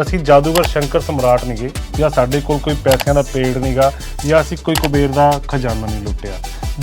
ਅਸੀਂ ਜਾਦੂਗਰ ਸ਼ੰਕਰ ਸਮਰਾਟ ਨਹੀਂਗੇ ਜਾਂ ਸਾਡੇ ਕੋਲ ਕੋਈ ਪੈਸਿਆਂ ਦਾ ਪੇੜ ਨਹੀਂਗਾ ਜਾਂ ਅਸੀਂ ਕੋਈ ਕੁਬੇਰ ਦਾ ਖਜ਼ਾਨਾ ਨਹੀਂ ਲੁੱਟਿਆ।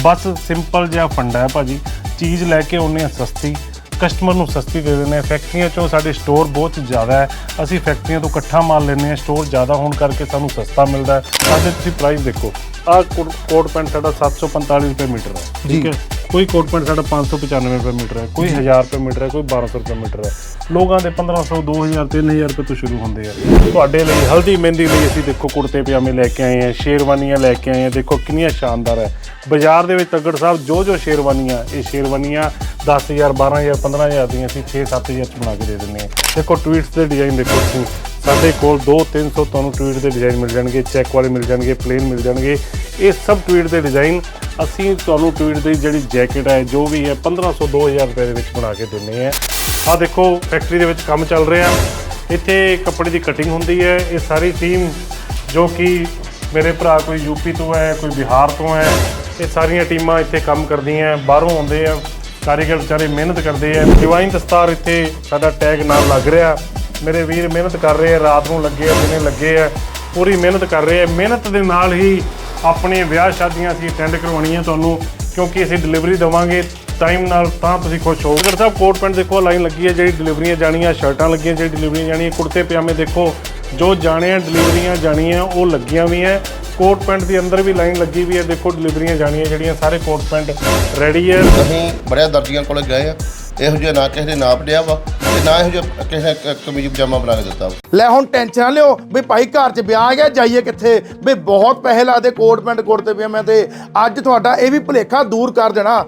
ਬਸ ਸਿੰਪਲ ਜਿਹਾ ਫੰਡਾ ਹੈ ਭਾਜੀ। ਚੀਜ਼ ਲੈ ਕੇ ਆਉਂਦੇ ਹਾਂ ਸਸਤੀ ਕਸਟਮਰ ਨੂੰ ਸਸਤੀ ਦੇ ਦਿੰਦੇ ਹਾਂ। ਫੈਕਟਰੀਆਂ ਚੋਂ ਸਾਡੇ ਸਟੋਰ ਬਹੁਤ ਜ਼ਿਆਦਾ ਹੈ। ਅਸੀਂ ਫੈਕਟਰੀਆਂ ਤੋਂ ਇਕੱਠਾ ਮਾਲ ਲੈਂਦੇ ਹਾਂ। ਸਟੋਰ ਜ਼ਿਆਦਾ ਹੋਣ ਕਰਕੇ ਸਾਨੂੰ ਸਸਤਾ ਮਿਲਦਾ ਹੈ। ਸਾਡੇ ਤੁਸੀਂ ਪ੍ਰਾਈਸ ਦੇਖੋ। ਆਹ ਕੋਟ ਕੋਟ ਪੈਂਟ ਸਾਡਾ 745 ਰੁਪਏ ਮੀਟਰ ਹੈ। ਠੀਕ ਹੈ। ਕੋਈ ਕੋਟ ਪੈਂਟ ਸਾਡਾ 595 ਰੁਪਏ ਮੀਟਰ ਹੈ, ਕੋਈ 1000 ਰੁਪਏ ਮੀਟਰ ਹੈ, ਕੋਈ 1200 ਰੁਪਏ ਮੀਟਰ ਹੈ। ਲੋਕਾਂ ਦੇ 1500 2000 3000 ਰੁਪਏ ਤੋਂ ਸ਼ੁਰੂ ਹੁੰਦੇ ਆ। ਤੁਹਾਡੇ ਲਈ ਹਲਦੀ ਮਹਿੰਦੀ ਲਈ ਅਸੀਂ ਦੇਖੋ ਕੁੜਤੇ, ਪਜਾਮੇ ਲੈ ਕੇ ਆਏ ਹਾਂ ਸ਼ੇਰਵਾਨੀਆਂ ਲੈ ਕੇ ਆਏ ਹਾਂ ਦੇਖੋ ਕਿੰਨੀਆਂ ਸ਼ਾਨਦਾਰ ਹੈ। ਬਾਜ਼ਾਰ ਦੇ ਵਿੱਚ ਤਗੜ ਸਾਹਿਬ, ਜੋ ਜੋ ਸ਼ੇਰਵਾਨੀਆਂ, ਇਹ ਸ਼ੇਰਵਾਨੀਆਂ 10000 12000 15000 ਦੀਆਂ ਅਸੀਂ 6-7000 ਚ ਬਣਾ ਕੇ ਦੇ ਦਿੰਦੇ ਹਾਂ ਦੇਖੋ ਟਵੀਟਸ ਦੇ ਡਿਜ਼ਾਈਨ ਦੇਖੋ ਤੁਸੀਂ। ਸਾਡੇ ਕੋਲ 2-300 ਤੁਹਾਨੂੰ ਟਵੀਟ ਦੇ ਡਿਜ਼ਾਈਨ ਮਿਲ ਜਾਣਗੇ ਚੈੱਕ ਵਾਲੇ ਮਿਲ ਜਾਣਗੇ ਪਲੇਨ ਮਿਲ ਜਾਣਗੇ। ਇਹ ਸਭ ਟਵੀਟ ਦੇ ਡਿਜ਼ਾਈਨ ਅਸੀਂ ਤੁਹਾਨੂੰ ਟਵੀਟ ਦੀ ਜਿਹੜੀ ਜੈਕਟ ਹੈ, ਜੋ ਵੀ ਹੈ 1500 2000 ਰੁਪਏ ਦੇ ਵਿੱਚ ਬਣਾ ਕੇ ਦਿੰਦੇ ਆ ਆ ਦੇਖੋ ਫੈਕਟਰੀ ਦੇ ਵਿੱਚ ਕੰਮ ਚੱਲ ਰਿਹਾ। ਇੱਥੇ ਕੱਪੜੇ ਦੀ ਕਟਿੰਗ ਹੁੰਦੀ ਹੈ। ਇਹ ਸਾਰੀ ਟੀਮ ਜੋ ਕਿ ਮੇਰੇ ਭਰਾ ਕੋਈ ਯੂਪੀ ਤੋਂ ਹੈ, ਕੋਈ ਬਿਹਾਰ ਤੋਂ ਹੈ, ਇਹ ਸਾਰੀਆਂ ਟੀਮਾਂ ਇੱਥੇ ਕੰਮ ਕਰਦੀਆਂ ਬਾਹਰੋਂ ਆਉਂਦੇ ਆ। ਕਾਰੀਗਰ ਵਿਚਾਰੇ ਮਿਹਨਤ ਕਰਦੇ ਆ। ਡਿਵਾਈਨ ਦਸਤਾਰ ਇੱਥੇ ਸਾਡਾ ਟੈਗ ਨਾਲ ਲੱਗ ਰਿਹਾ। ਮੇਰੇ ਵੀਰ ਮਿਹਨਤ ਕਰ ਰਹੇ ਆ, ਰਾਤ ਨੂੰ ਲੱਗੇ ਆ, ਦਿਨੇ ਲੱਗੇ ਆ, ਪੂਰੀ ਮਿਹਨਤ ਕਰ ਰਹੇ ਆ। ਮਿਹਨਤ ਦੇ ਨਾਲ ਹੀ ਆਪਣੇ ਵਿਆਹ ਸ਼ਾਦੀਆਂ ਅਸੀਂ ਅਟੈਂਡ ਕਰਵਾਉਣੀਆਂ ਤੁਹਾਨੂੰ, ਕਿਉਂਕਿ ਅਸੀਂ ਡਿਲੀਵਰੀ ਦੇਵਾਂਗੇ ਟਾਈਮ ਨਾਲ, ਤਾਂ ਤੁਸੀਂ ਖੁਸ਼ ਹੋਵੋਗੇ। ਅਗਰ ਸਾਹਿਬ, ਕੋਟ ਪੈਂਟ ਦੇਖੋ ਲਾਈਨ ਲੱਗੀ ਹੈ ਜਿਹੜੀ ਡਿਲੀਵਰੀਆਂ ਜਾਣੀਆਂ, ਸ਼ਰਟਾਂ ਲੱਗੀਆਂ ਜਿਹੜੀ ਡਿਲੀਵਰੀਆਂ ਜਾਣੀਆਂ ਕੁੜਤੇ ਪਜਾਮੇ ਦੇਖੋ, ਜੋ ਜਾਣੇ ਆ ਡਿਲੀਵਰੀਆਂ ਜਾਣੀਆਂ, ਉਹ ਲੱਗੀਆਂ ਵੀ ਹੈ ਕੋਟ ਪੈਂਟ ਦੇ ਅੰਦਰ ਵੀ ਲਾਈਨ ਲੱਗੀ ਵੀ ਹੈ। ਦੇਖੋ ਡਿਲੀਵਰੀਆਂ ਜਾਣੀਆਂ ਜਿਹੜੀਆਂ ਸਾਰੇ ਕੋਟ ਪੈਂਟ ਰੈਡੀ ਹੈ। ਅਸੀਂ ਬੜਿਆ ਦਰਜੀਆਂ ਕੋਲ ਗਏ ਆ। ਇਹੋ ਜਿਹਾ ਨਾ ਕਿਸੇ ਨੇ ਨਾਪ ਲਿਆ ਵਾ ਤੇ ਨਾ ਇਹੋ ਜਿਹਾ ਕਿਸੇ ਨੇ ਕਮੀਜ਼ ਪਜਾਮਾ ਬਣਾ ਕੇ ਦਿੱਤਾ ਵਾ। ਲੈ ਹੁਣ ਟੈਨਸ਼ਨ ਨਾ ਲਿਓ ਵੀ ਭਾਈ ਘਰ 'ਚ ਵਿਆਹ ਆ ਗਿਆ ਜਾਈਏ ਕਿੱਥੇ? ਵੀ ਬਹੁਤ ਪੈਸੇ ਲੱਗਦੇ ਕੋਟ ਪੈਂਟ ਕੁੜਤੇ ਪਜਾਮੇ ਤੇ। ਅੱਜ ਤੁਹਾਡਾ ਇਹ ਵੀ ਭੁਲੇਖਾ ਦੂਰ ਕਰ ਦੇਣਾ।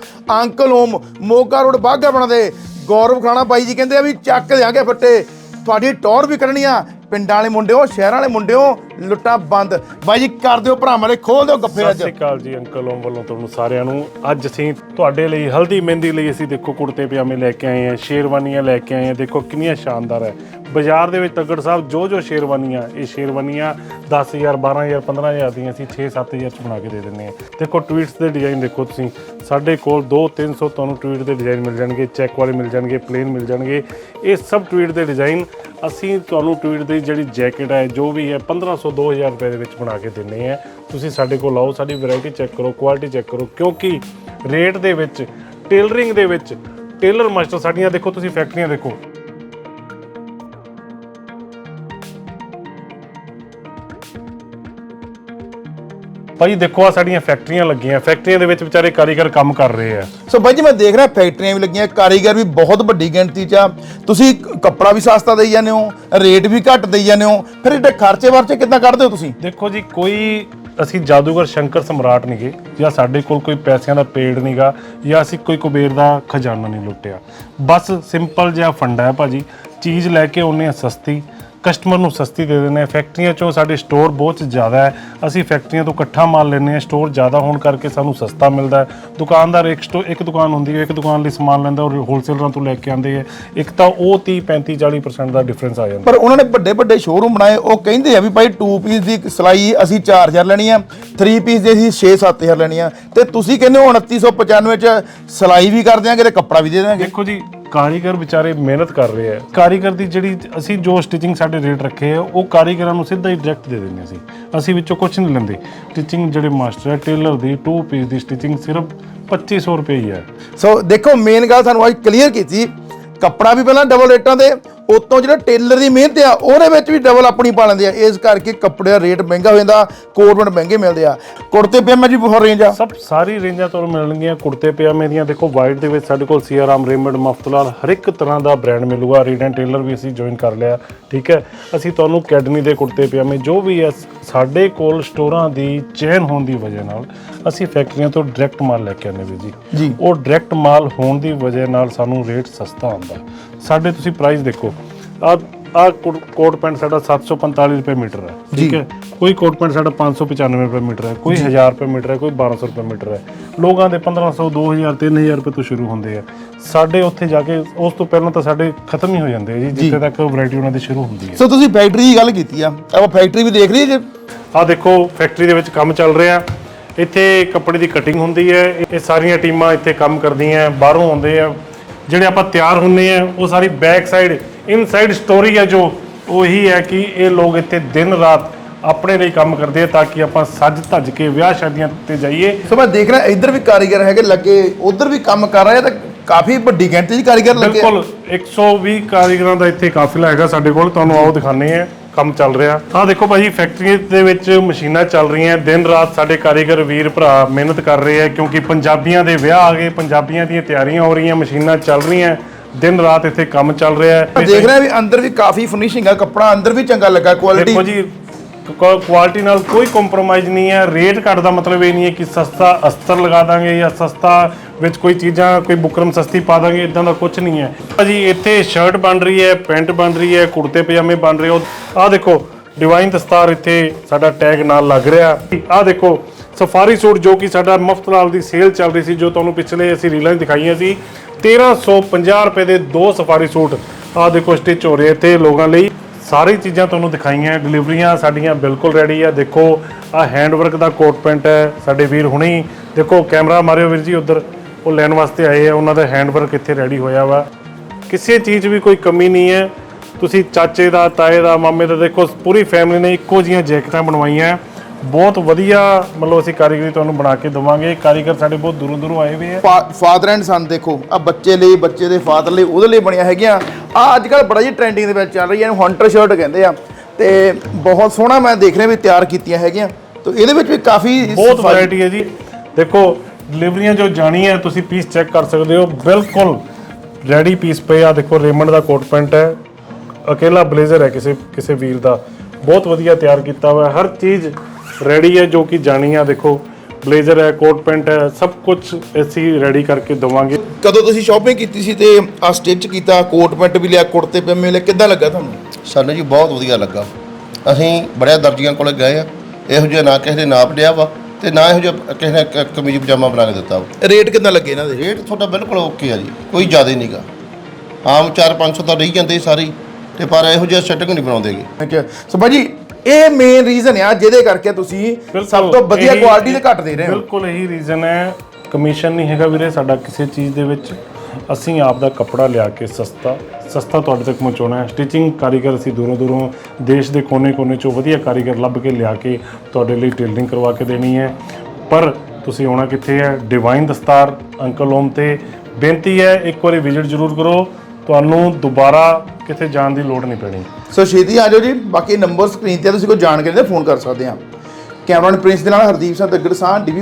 ਅੰਕਲ ਓਮ ਮੋਗਾ ਰੋਡ ਬਾਗਾ ਬਣਦੇ। ਗੌਰਵ ਖਾਣਾ ਬਾਈ ਜੀ ਕਹਿੰਦੇ ਆ ਵੀ ਚੱਕ ਦਿਆਂਗੇ ਫੱਟੇ। ਤੁਹਾਡੀ ਟੌਰ ਵੀ ਕੱਢਣੀਆਂ ਪਿੰਡਾਂ ਵਾਲੇ ਮੁੰਡਿਓ ਸ਼ਹਿਰਾਂ ਵਾਲੇ ਮੁੰਡਿਓ ਲੁੱਟਾਂ ਬੰਦ। ਬਾਈ ਜੀ ਕਰ ਦਿਓ ਭਰਾਵਾਂ ਲਈ ਖੋਲ ਦਿਓ ਗੱਫੇ ਸਤਿ ਅੱਜ। ਸ਼੍ਰੀ ਅਕਾਲ ਜੀ ਅੰਕਲ ਓਮ ਵੱਲੋਂ ਤੁਹਾਨੂੰ ਸਾਰਿਆਂ ਨੂੰ। ਅੱਜ ਅਸੀਂ ਤੁਹਾਡੇ ਲਈ ਹਲਦੀ ਮਹਿੰਦੀ ਲਈ ਅਸੀਂ ਦੇਖੋ ਕੁੜਤੇ ਪਜਾਮੇ ਲੈ ਕੇ ਆਏ ਹਾਂ ਸ਼ੇਰਵਾਨੀਆਂ ਲੈ ਕੇ ਆਏ ਹਾਂ ਦੇਖੋ ਕਿੰਨੀਆਂ ਸ਼ਾਨਦਾਰ ਹੈ। ਬਾਜ਼ਾਰ ਦੇ ਵਿੱਚ ਤੱਗੜ ਸਾਹਿਬ ਜੋ ਜੋ ਸ਼ੇਰਵਾਨੀਆਂ ਇਹ ਸ਼ੇਰਵਾਨੀਆਂ 10000 12000 15000 ਦੀਆਂ ਅਸੀਂ 6-7000 ਚ ਬਣਾ ਕੇ ਦੇ ਦਿੰਦੇ ਹਾਂ। ਦੇਖੋ ਟਵੀਟਸ ਦੇ ਡਿਜ਼ਾਈਨ ਦੇਖੋ ਤੁਸੀਂ। ਸਾਡੇ ਕੋਲ 2-300 ਤੁਹਾਨੂੰ ਟਵੀਟ ਦੇ ਡਿਜ਼ਾਈਨ ਮਿਲ ਜਾਣਗੇ ਚੈੱਕ ਵਾਲੇ ਮਿਲ ਜਾਣਗੇ ਪਲੇਨ ਮਿਲ ਜਾਣਗੇ। ਇਹ ਸਭ ਟਵੀਟ ਦੇ ਡਿਜ਼ਾਈਨ ਅਸੀਂ ਤੁਹਾਨੂੰ ਟਵੀਟ ਦੀ ਜਿਹੜੀ ਜੈਕਟ ਹੈ, ਜੋ ਵੀ ਹੈ 1500 2000 ਰੁਪਏ ਦੇ ਵਿੱਚ ਬਣਾ ਕੇ ਦਿੰਦੇ ਆ ਤੁਸੀਂ ਸਾਡੇ ਕੋਲ ਆਓ, ਸਾਡੀ ਵੈਰਾਈਟੀ ਚੈੱਕ ਕਰੋ ਕੁਆਲਿਟੀ ਚੈੱਕ ਕਰੋ, ਕਿਉਂਕਿ ਰੇਟ ਦੇ ਵਿੱਚ ਟੇਲਰਿੰਗ ਦੇ ਵਿੱਚ ਟੇਲਰ ਮਾਸਟਰ ਸਾਡੀਆਂ ਦੇਖੋ, ਤੁਸੀਂ ਫੈਕਟਰੀਆਂ ਦੇਖੋ। ਭਾਈ ਦੇਖੋ ਆ ਸਾਡੀਆਂ ਫੈਕਟਰੀਆਂ ਲੱਗੀਆਂ ਫੈਕਟਰੀਆਂ ਦੇ ਵਿੱਚ ਵਿਚਾਰੇ ਕਾਰੀਗਰ ਕੰਮ ਕਰ ਰਹੇ ਆ। ਸੋ ਬਾਈ ਜੀ ਮੈਂ ਦੇਖ ਰਿਹਾ ਫੈਕਟਰੀਆਂ ਵੀ ਲੱਗੀਆਂ ਕਾਰੀਗਰ ਵੀ ਬਹੁਤ ਵੱਡੀ ਗਿਣਤੀ 'ਚ ਆ। ਤੁਸੀਂ ਕੱਪੜਾ ਵੀ ਸਸਤਾ ਦੇਈ ਜਾਂਦੇ ਹੋ ਰੇਟ ਵੀ ਘੱਟ ਦੇਈ ਜਾਂਦੇ ਹੋ ਫਿਰ ਇਹਦੇ ਖਰਚੇ ਵਰਚੇ ਕਿੱਦਾਂ ਕੱਢਦੇ ਹੋ ਤੁਸੀਂ? ਦੇਖੋ ਜੀ ਕੋਈ ਅਸੀਂ ਜਾਦੂਗਰ ਸ਼ੰਕਰ ਸਮਰਾਟ ਨਹੀਂਗੇ ਜਾਂ ਸਾਡੇ ਕੋਲ ਕੋਈ ਪੈਸਿਆਂ ਦਾ ਪੇੜ ਨਹੀਂਗਾ ਜਾਂ ਅਸੀਂ ਕੋਈ ਕੁਬੇਰ ਦਾ ਖਜ਼ਾਨਾ ਨਹੀਂ ਲੁੱਟਿਆ। ਬਸ ਸਿੰਪਲ ਜਿਹਾ ਫੰਡਾ ਹੈ ਭਾਜੀ ਚੀਜ਼ ਲੈ ਕੇ ਆਉਂਦੇ ਹਾਂ ਸਸਤੀ ਕਸਟਮਰ ਨੂੰ ਸਸਤੀ ਦੇ ਦਿੰਦੇ ਹਾਂ। ਫੈਕਟਰੀਆਂ ਚੋਂ ਸਾਡੇ ਸਟੋਰ ਬਹੁਤ ਜ਼ਿਆਦਾ ਹੈ। ਅਸੀਂ ਫੈਕਟਰੀਆਂ ਤੋਂ ਇਕੱਠਾ ਮਾਲ ਲੈਂਦੇ ਹਾਂ। ਸਟੋਰ ਜ਼ਿਆਦਾ ਹੋਣ ਕਰਕੇ ਸਾਨੂੰ ਸਸਤਾ ਮਿਲਦਾ ਹੈ। ਦੁਕਾਨਦਾਰ ਇੱਕ ਸਟੋ ਇੱਕ ਦੁਕਾਨ ਹੁੰਦੀ ਹੈ। ਇੱਕ ਦੁਕਾਨ ਲਈ ਸਮਾਨ ਲੈਂਦਾ ਔਰ ਹੋਲਸੇਲਰਾਂ ਤੋਂ ਲੈ ਕੇ ਆਉਂਦੇ ਹੈ। ਇੱਕ ਤਾਂ ਉਹ 30 35 40% ਦਾ ਡਿਫਰੈਂਸ ਆ ਜਾਂਦਾ। ਪਰ ਉਹਨਾਂ ਨੇ ਵੱਡੇ ਵੱਡੇ ਸ਼ੋਰੂਮ ਬਣਾਏ। ਉਹ ਕਹਿੰਦੇ ਆ ਵੀ ਭਾਈ 2 ਪੀਸ ਦੀ ਸਿਲਾਈ ਅਸੀਂ 4000 ਲੈਣੀ ਆ। 3 ਪੀਸ ਦੀ ਅਸੀਂ 6-7000 ਲੈਣੀ ਆ। ਤੇ ਤੁਸੀਂ ਕਹਿੰਦੇ ਹੋ 2995 ਚ ਸਿਲਾਈ ਵੀ ਕਰ ਦਿਆਂਗੇ ਤੇ ਕੱਪੜਾ ਵੀ ਦੇ ਦਿਆਂਗੇ। ਦੇਖੋ ਜੀ ਕਾਰੀਗਰ ਵਿਚਾਰੇ ਮਿਹਨਤ ਕਰ ਰਹੇ ਆ। ਕਾਰੀਗਰ ਦੀ ਜਿਹੜੀ ਅਸੀਂ ਜੋ ਸਟਿਚਿੰਗ ਸਾਡੇ ਰੇਟ ਰੱਖੇ ਆ, ਉਹ ਕਾਰੀਗਰਾਂ ਨੂੰ ਸਿੱਧਾ ਹੀ ਡਾਇਰੈਕਟ ਦੇ ਦਿੰਦੇ ਅਸੀਂ। ਅਸੀਂ ਵਿੱਚੋਂ ਕੁਝ ਨਹੀਂ ਲੈਂਦੇ। ਸਟਿਚਿੰਗ ਜਿਹੜੇ ਮਾਸਟਰ ਹੈ ਟੇਲਰ ਦੀ 2 ਪੀਸ ਦੀ ਸਟਿਚਿੰਗ ਸਿਰਫ 2500 ਰੁਪਏ ਹੀ ਹੈ ਸੋ ਦੇਖੋ ਮੇਨ ਗੱਲ ਸਾਨੂੰ ਅੱਜ ਕਲੀਅਰ ਕੀਤੀ। ਕੱਪੜਾ ਵੀ ਪਹਿਲਾਂ ਡਬਲ ਰੇਟਾਂ 'ਤੇ ਉਤੋਂ ਜਿਹੜਾ ਟੇਲਰ ਦੀ ਮਿਹਨਤ ਆ, ਉਹਦੇ ਵਿੱਚ ਵੀ ਡਬਲ ਆਪਣੀ ਪਾ ਲੈਂਦੇ ਆ। ਇਸ ਕਰਕੇ ਕੱਪੜੇ ਦਾ ਰੇਟ ਮਹਿੰਗਾ ਹੋ ਜਾਂਦਾ ਕੋਟਮੈਂਟ ਮਹਿੰਗੇ ਮਿਲਦੇ ਆ। ਕੁੜਤੇ ਪਜਾਮੇ ਜੀ ਬਹੁਤ ਰੇਂਜ ਆ। ਸਭ ਸਾਰੀ ਰੇਂਜਾਂ ਤੁਹਾਨੂੰ ਮਿਲਣਗੀਆਂ ਕੁੜਤੇ ਪਜਾਮੇ ਦੀਆਂ। ਦੇਖੋ ਵਾਈਟ ਦੇ ਵਿੱਚ ਸਾਡੇ ਕੋਲ ਸੀਆਰਾਮ ਰੇਮੰਡ ਮਫਤਲਾਲ ਹਰ ਇੱਕ ਤਰ੍ਹਾਂ ਦਾ ਬ੍ਰਾਂਡ ਮਿਲੂਗਾ। ਰੀਡ ਟੇਲਰ ਵੀ ਅਸੀਂ ਜੁਆਇਨ ਕਰ ਲਿਆ, ਠੀਕ ਹੈ? ਅਸੀਂ ਤੁਹਾਨੂੰ ਅਕੈਡਮੀ ਦੇ ਕੁੜਤੇ ਪਜਾਮੇ, ਜੋ ਵੀ ਹੈ, ਸਾਡੇ ਕੋਲ ਸਟੋਰਾਂ ਦੀ ਚੇਨ ਹੋਣ ਦੀ ਵਜ੍ਹਾ ਨਾਲ ਅਸੀਂ ਫੈਕਟਰੀਆਂ ਤੋਂ ਡਾਇਰੈਕਟ ਮਾਲ ਲੈ ਕੇ ਆਉਂਦੇ ਵੀ ਜੀ। ਉਹ ਡਾਇਰੈਕਟ ਮਾਲ ਹੋਣ ਦੀ ਵਜ੍ਹਾ ਨਾਲ ਸਾਨੂੰ ਰੇਟ ਸਸਤਾ ਆਉਂਦਾ। ਸਾਡੇ ਤੁਸੀਂ ਪ੍ਰਾਈਸ ਦੇਖੋ ਆ ਆ ਕੋਟ ਪੈਂਟ ਸਾਡਾ 745 ਰੁਪਏ ਮੀਟਰ ਹੈ ਠੀਕ ਹੈ? ਕੋਈ ਕੋਟ ਪੈਂਟ ਸਾਡਾ 595 ਰੁਪਏ ਮੀਟਰ ਹੈ ਕੋਈ 1000 ਰੁਪਏ ਮੀਟਰ ਹੈ ਕੋਈ 1200 ਰੁਪਏ ਮੀਟਰ ਹੈ। ਲੋਕਾਂ ਦੇ 1500 2000 3000 ਰੁਪਏ ਤੋਂ ਸ਼ੁਰੂ ਹੁੰਦੇ ਆ। ਸਾਡੇ ਉੱਥੇ ਜਾ ਕੇ ਉਸ ਤੋਂ ਪਹਿਲਾਂ ਤਾਂ ਸਾਡੇ ਖਤਮ ਹੀ ਹੋ ਜਾਂਦੇ ਆ ਜੀ ਜਿੱਥੇ ਤੱਕ ਵੈਰਾਈਟੀ ਉਹਨਾਂ ਦੀ ਸ਼ੁਰੂ ਹੁੰਦੀ ਹੈ। ਸੋ ਤੁਸੀਂ ਫੈਕਟਰੀ ਦੀ ਗੱਲ ਕੀਤੀ ਆ। ਆਪਾਂ ਫੈਕਟਰੀ ਵੀ ਦੇਖ ਲਈ ਜੇ। ਆ ਦੇਖੋ ਫੈਕਟਰੀ ਦੇ ਵਿੱਚ ਕੰਮ ਚੱਲ ਰਿਹਾ। ਇੱਥੇ ਕੱਪੜੇ ਦੀ ਕਟਿੰਗ ਹੁੰਦੀ ਹੈ ਇਹ ਸਾਰੀਆਂ ਟੀਮਾਂ ਇੱਥੇ ਕੰਮ ਕਰਦੀਆਂ ਬਾਹਰੋਂ ਆਉਂਦੇ ਆ। ਜਿਹੜੇ ਆਪਾਂ ਤਿਆਰ ਹੁੰਨੇ ਆ ਉਹ ਸਾਰੀ ਬੈਕ ਸਾਈਡ ਇਨਸਾਈਡ ਸਟੋਰੀ ਹੈ ਜੋ ਉਹੀ ਹੈ ਕਿ ਇਹ ਲੋਕ ਇੱਥੇ ਦਿਨ ਰਾਤ ਆਪਣੇ ਲਈ ਕੰਮ ਕਰਦੇ ਆ ਤਾਂ ਕਿ ਆਪਾਂ ਸੱਜ ਧੱਜ ਕੇ ਵਿਆਹ ਸ਼ਾਦੀਆਂ ਤੇ ਜਾਈਏ। ਸੋ ਮੈਂ ਦੇਖ ਰਿਹਾ ਇੱਧਰ ਵੀ ਕਾਰੀਗਰ ਹੈਗੇ ਲੱਗੇ ਉਧਰ ਵੀ ਕੰਮ ਕਰ ਰਹੇ ਆ ਤਾਂ ਕਾਫੀ ਵੱਡੀ ਗਿਣਤੀ 'ਚ ਕਾਰੀਗਰ ਲੱਗੇ। ਬਿਲਕੁਲ 120 ਕਾਰੀਗਰਾਂ ਦਾ ਇੱਥੇ ਕਾਫਿਲਾ ਹੈਗਾ ਸਾਡੇ ਕੋਲ ਤੁਹਾਨੂੰ ਆਓ ਦਿਖਾਣੇ ਆ। ਕੰਮ ਚੱਲ ਰਿਹਾ। ਆਹ ਦੇਖੋ ਭਾਜੀ ਫੈਕਟਰੀ ਦੇ ਵਿੱਚ ਮਸ਼ੀਨਾਂ ਚੱਲ ਰਹੀਆਂ। ਦਿਨ ਰਾਤ ਸਾਡੇ ਕਾਰੀਗਰ ਵੀਰ ਭਰਾ ਮਿਹਨਤ ਕਰ ਰਹੇ ਆ ਕਿਉਂਕਿ ਪੰਜਾਬੀਆਂ ਦੇ ਵਿਆਹ ਆ ਗਏ ਪੰਜਾਬੀਆਂ ਦੀਆਂ ਤਿਆਰੀਆਂ ਹੋ ਰਹੀਆਂ ਮਸ਼ੀਨਾਂ ਚੱਲ ਰਹੀਆਂ। ਦਿਨ ਰਾਤ ਇੱਥੇ ਕੰਮ ਚੱਲ ਰਿਹਾ। ਹੈ ਦੇਖ ਰਿਹਾ ਵੀ ਅੰਦਰ ਵੀ ਕਾਫੀ ਫਿਨਿਸ਼ਿੰਗ ਆ ਕੱਪੜਾ ਅੰਦਰ ਵੀ ਚੰਗਾ ਲੱਗਾ ਕੁਆਲਿਟੀ ਦੇਖੋ ਜੀ ਕੁਆਲਿਟੀ ਨਾਲ ਕੋਈ ਕੰਪਰੋਮਾਈਜ਼ ਨਹੀਂ ਹੈ। ਰੇਟ ਘੱਟ ਦਾ ਮਤਲਬ ਇਹ ਨਹੀਂ ਹੈ ਕਿ ਸਸਤਾ ਅਸਤਰ ਲਗਾ ਦਾਂਗੇ ਜਾਂ ਸਸਤਾ ਵਿੱਚ ਕੋਈ ਚੀਜ਼ਾਂ, ਕੋਈ ਬੁਕਰਮ ਸਸਤੀ ਪਾ ਦਾਂਗੇ ਇਦਾਂ ਦਾ ਕੁਝ ਨਹੀਂ ਹੈ। ਭਾਜੀ, ਇੱਥੇ ਸ਼ਰਟ ਬਣ ਰਹੀ ਹੈ ਪੈਂਟ ਬਣ ਰਹੀ ਹੈ, ਕੁੜਤੇ, ਪਜਾਮੇ ਬਣ ਰਹੇ ਹੋ। ਆਹ ਦੇਖੋ ਡਿਵਾਈਨ ਦਸਤਾਰ ਇੱਥੇ ਸਾਡਾ ਟੈਗ ਨਾਲ ਲੱਗ ਰਿਹਾ। ਆਹ ਦੇਖੋ ਸਫਾਰੀ ਸੂਟ ਜੋ ਕਿ ਸਾਡਾ ਮੁਫਤ ਨਾਲ ਦੀ ਸੇਲ ਚੱਲ ਰਹੀ ਸੀ, ਜੋ ਤੁਹਾਨੂੰ ਪਿਛਲੇ ਅਸੀਂ ਰੀਲਾਂ ਦਿਖਾਈਆਂ ਸੀ 1350 ਰੁਪਏ ਦੇ ਦੋ ਸਫਾਰੀ ਸੂਟ ਆਹ ਦੇਖੋ ਸਟਿਚ ਹੋ ਰਹੇ ਇੱਥੇ ਲੋਕਾਂ ਲਈ। ਸਾਰੀ ਚੀਜ਼ਾਂ ਤੁਹਾਨੂੰ ਦਿਖਾਈਆਂ, ਡਿਲੀਵਰੀਆਂ ਸਾਡੀਆਂ ਬਿਲਕੁਲ ਰੈਡੀ ਆ। ਦੇਖੋ ਆ ਹੈਂਡਵਰਕ ਦਾ ਕੋਟ ਪੈਂਟ ਹੈ ਸਾਡੇ ਵੀਰ ਹੁਣੀ। ਦੇਖੋ ਕੈਮਰਾ ਮਾਰਿਓ ਵੀਰ ਜੀ ਉਧਰ। ਉਹ ਲੈਣ ਵਾਸਤੇ ਆਏ ਆ, ਉਹਨਾਂ ਦਾ ਹੈਂਡਵਰਕ ਇੱਥੇ ਰੈਡੀ ਹੋਇਆ ਵਾ। ਕਿਸੇ ਚੀਜ਼ ਵੀ ਕੋਈ ਕਮੀ ਨਹੀਂ ਹੈ। ਤੁਸੀਂ ਚਾਚੇ ਦਾ, ਤਾਏ ਦਾ, ਮਾਮੇ ਦਾ ਦੇਖੋ, ਪੂਰੀ ਫੈਮਿਲੀ ਨੇ ਇੱਕੋ ਜੀਆਂ ਜੈਕਟਾਂ ਬਣਵਾਈਆਂ। ਬਹੁਤ ਵਧੀਆ ਮਤਲਬ ਅਸੀਂ ਕਾਰੀਗਰੀ ਤੁਹਾਨੂੰ ਬਣਾ ਕੇ ਦਵਾਂਗੇ। ਕਾਰੀਗਰ ਸਾਡੇ ਬਹੁਤ ਦੂਰੋਂ ਦੂਰੋਂ ਆਏ ਹੋਏ ਆ। ਫਾਦਰ ਐਂਡ ਸਨ ਦੇਖੋ ਆ ਬੱਚੇ ਲਈ ਬੱਚੇ ਦੇ ਫਾਦਰ ਲਈ ਉਹਦੇ ਲਈ ਬਣੀਆਂ ਹੈਗੀਆਂ। ਆ ਅੱਜ ਕੱਲ ਬੜਾ ਜੀ ਟ੍ਰੈਂਡਿੰਗ ਦੇ ਵਿੱਚ ਚੱਲ ਰਹੀ ਹੈ ਇਹਨੂੰ ਹੰਟਰ ਸ਼ਰਟ ਕਹਿੰਦੇ ਆ। ਤੇ ਬਹੁਤ ਸੋਹਣਾ ਮੈਂ ਦੇਖ ਰਿਹਾ ਵੀ ਤਿਆਰ ਕੀਤੀਆਂ ਹੈਗੀਆਂ। ਤੇ ਇਹਦੇ ਵਿੱਚ ਵੀ ਕਾਫੀ ਬਹੁਤ ਵੈਰਾਈਟੀ ਹੈ ਜੀ। ਦੇਖੋ ਡਿਲੀਵਰੀਆਂ ਜੋ ਜਾਣੀ ਹੈ ਤੁਸੀਂ ਪੀਸ ਚੈੱਕ ਕਰ ਸਕਦੇ ਹੋ। ਬਿਲਕੁਲ ਰੈਡੀ ਪੀਸ ਪਏ ਆ। ਦੇਖੋ ਰੇਮੰਡ ਦਾ ਕੋਟ ਪੈਂਟ ਹੈ। ਅਕੇਲਾ ਬਲੇਜ਼ਰ ਹੈ ਕਿਸੇ ਕਿਸੇ ਵੀਰ ਦਾ। ਬਹੁਤ ਵਧੀਆ ਤਿਆਰ ਕੀਤਾ ਹੋਇਆ। ਹਰ ਚੀਜ਼ ਰੈਡੀ ਹੈ ਜੋ ਕਿ ਜਾਣੀ ਆ ਦੇਖੋ ਬਲੇਜ਼ਰ ਹੈ ਕੋਟ ਪੈਂਟ ਹੈ ਸਭ ਕੁਝ ਅਸੀਂ ਰੈਡੀ ਕਰਕੇ ਦਵਾਂਗੇ। ਕਦੋਂ ਤੁਸੀਂ ਸ਼ਾਪਿੰਗ ਕੀਤੀ ਸੀ ਤੇ ਆ ਸਟਿਚ ਕੀਤਾ ਕੋਟ ਪੈਂਟ ਵੀ ਲਿਆ ਕੁੜਤੇ ਪਜਾਮੇ ਲਿਆ ਕਿੱਦਾਂ ਲੱਗਾ ਤੁਹਾਨੂੰ? ਸਾਨੂੰ ਜੀ ਬਹੁਤ ਵਧੀਆ ਲੱਗਾ। ਅਸੀਂ ਬੜਿਆ ਦਰਜੀਆਂ ਕੋਲੇ ਗਏ ਆ ਇਹੋ ਜਿਹਾ ਨਾ ਕਿਸੇ ਨੇ ਨਾਪ ਲਿਆ ਵਾ ਤੇ ਨਾ ਇਹੋ ਜਿਹਾ ਕਿਸੇ ਨੇ ਕ- ਕਮੀਜ਼ ਪਜਾਮਾ ਬਣਾ ਕੇ ਦਿੱਤਾ ਵਾ। ਰੇਟ ਕਿੱਦਾਂ ਲੱਗੇ ਇਹਨਾਂ ਦੇ? ਰੇਟ ਤੁਹਾਡਾ ਬਿਲਕੁਲ ਓਕੇ ਆ ਜੀ ਕੋਈ ਜ਼ਿਆਦਾ ਨਹੀਂਗਾ ਆਮ 4-500 ਤਾਂ ਰਹੀ ਜਾਂਦੇ ਸਾਰੀ ਤੇ ਪਰ ਇਹੋ ਜਿਹਾ ਸੈਟਿੰਗ ਨਹੀਂ ਬਣਾਉਂਦੇਗੇ ਸੋ ਭਾਜੀ ਇਹ ਮੇਨ ਰੀਜ਼ਨ ਆ ਜਿਹਦੇ ਕਰਕੇ ਤੁਸੀਂ ਸਭ ਤੋਂ ਵਧੀਆ ਕੁਆਲਿਟੀ ਦੇ ਘੱਟ ਦੇ ਰਹੇ ਹੋ। ਬਿਲਕੁਲ ਇਹੀ ਰੀਜ਼ਨ ਹੈ। ਕਮਿਸ਼ਨ ਨਹੀਂ ਹੈਗਾ ਵੀਰੇ ਸਾਡਾ ਕਿਸੇ ਚੀਜ਼ ਦੇ ਵਿੱਚ। ਅਸੀਂ ਆਪ ਦਾ ਕੱਪੜਾ ਲਿਆ ਕੇ ਸਸਤਾ ਸਸਤਾ ਤੁਹਾਡੇ ਤੱਕ ਪਹੁੰਚਾਉਣਾ ਹੈ। ਸਟਿਚਿੰਗ ਕਾਰੀਗਰ ਅਸੀਂ ਦੂਰੋਂ ਦੂਰੋਂ ਦੇਸ਼ ਦੇ ਕੋਨੇ-ਕੋਨੇ ਚੋਂ ਵਧੀਆ ਕਾਰੀਗਰ ਲੱਭ ਕੇ ਲਿਆ ਕੇ ਤੁਹਾਡੇ ਲਈ ਟੇਲਰਿੰਗ ਕਰਵਾ ਕੇ ਦੇਣੀ ਹੈ। ਪਰ ਤੁਸੀਂ ਆਉਣਾ ਕਿੱਥੇ ਹੈ? ਡਿਵਾਈਨ ਦਸਤਾਰ ਅੰਕਲ ਓਮ ਤੇ। ਬੇਨਤੀ ਹੈ ਇੱਕ ਵਾਰੀ ਵਿਜ਼ਿਟ ਜ਼ਰੂਰ ਕਰੋ। ਤੁਹਾਨੂੰ ਦੁਬਾਰਾ ਕਿਤੇ ਜਾਣ ਦੀ ਲੋੜ ਨਹੀਂ ਪੈਣੀ। ਸੋ ਛੇਤੀ ਆ ਜਾਓ ਜੀ ਬਾਕੀ ਨੰਬਰ ਸਕਰੀਨ ਤੇ ਆ, ਤੁਸੀਂ ਕੋਈ ਜਾਣਕਾਰੀ ਦੇ ਫੋਨ ਕਰ ਸਕਦੇ ਆ। ਕੈਮਰਾਮੈਨ ਪ੍ਰਿੰਸ ਦੇ ਨਾਲ ਹਰਦੀਪ ਸਿੰਘ ਦੱਗੜ ਸਾਹ ਡੀਵੀ